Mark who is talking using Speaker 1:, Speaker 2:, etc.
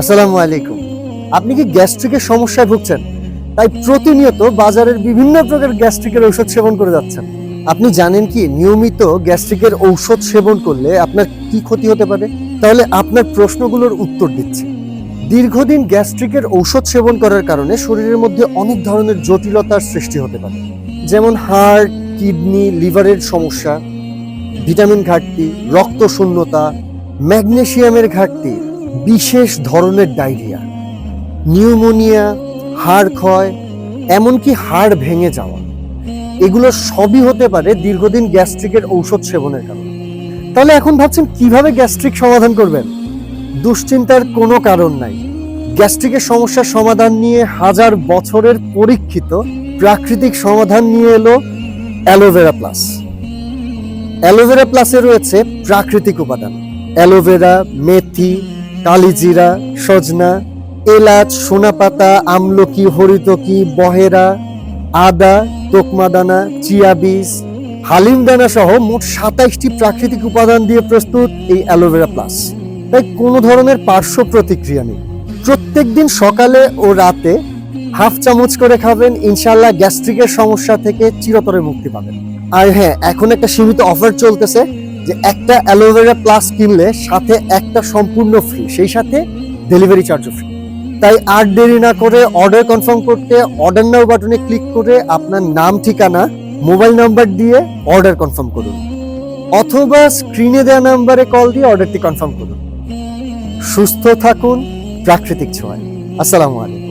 Speaker 1: আসসালামু আলাইকুম। আপনি কি গ্যাস্ট্রিকের সমস্যায় ভুগছেন? তাই প্রতিনিয়ত বাজারের বিভিন্ন প্রকার গ্যাস্ট্রিকের ঔষধ সেবন করে যাচ্ছেন। আপনি জানেন কি, নিয়মিত গ্যাস্ট্রিকের ঔষধ সেবন করলে আপনার কি ক্ষতি হতে পারে? তাহলে আপনার প্রশ্নগুলোর উত্তর দিচ্ছি। দীর্ঘদিন গ্যাস্ট্রিকের ঔষধ সেবন করার কারণে শরীরের মধ্যে অনেক ধরনের জটিলতার সৃষ্টি হতে পারে। যেমন হার্ট কিডনি, লিভারের সমস্যা, ভিটামিন ঘাটতি রক্ত শূন্যতা ম্যাগনেসিয়ামের ঘাটতি বিশেষ ধরনের ডায়রিয়া, নিউমোনিয়া, হাড় ক্ষয়, এমনকি হাড় ভেঙে যাওয়া। এগুলো সবই হতে পারে দীর্ঘদিন গ্যাস্ট্রিকের ঔষধ সেবনের কারণে। তাহলে এখন ভাবছেন কীভাবে গ্যাস্ট্রিক সমাধান করবেন? দুশ্চিন্তার কোনো কারণ নাই। গ্যাস্ট্রিকের সমস্যার সমাধান নিয়ে হাজার বছরের পরীক্ষিত প্রাকৃতিক সমাধান নিয়ে এলো অ্যালোভেরা প্লাস। অ্যালোভেরা প্লাসে রয়েছে প্রাকৃতিক উপাদান। অ্যালোভেরা, মেথি কালিজিরা, সজনা, এলাচ, সোনাপাতা, আমলকি, হরিতকি, বহেরা, আদা, তোকমাদানা, চিয়া বীজ হালিম দানা সহ মোট সাতাইশটি প্রাকৃতিক উপাদান দিয়ে প্রস্তুত এই অ্যালোভেরা প্লাস। তাই কোনো ধরনের পার্শ্ব প্রতিক্রিয়া নেই। প্রত্যেকদিন সকালে ও রাতে হাফ চামচ করে খাবেন ইনশাল্লাহ গ্যাস্ট্রিকের সমস্যা থেকে চিরতরে মুক্তি পাবেন। আর হ্যাঁ এখন একটা সীমিত অফার চলতেছে। যে একটা অ্যালোভেরা প্লাস কিনলে সাথে একটা সম্পূর্ণ ফ্রি সেই সাথে ডেলিভারি চার্জও ফ্রি তাই আর দেরি না করে অর্ডার কনফার্ম করতে অর্ডার নাও বাটনে ক্লিক করে আপনার নাম, ঠিকানা মোবাইল নাম্বার দিয়ে অর্ডার কনফার্ম করুন। অথবা স্ক্রিনে দেওয়া নাম্বারে কল দিয়ে অর্ডারটি কনফার্ম করুন। সুস্থ থাকুন, প্রাকৃতিক ছোঁয়ায়। আসসালামু আলাইকুম।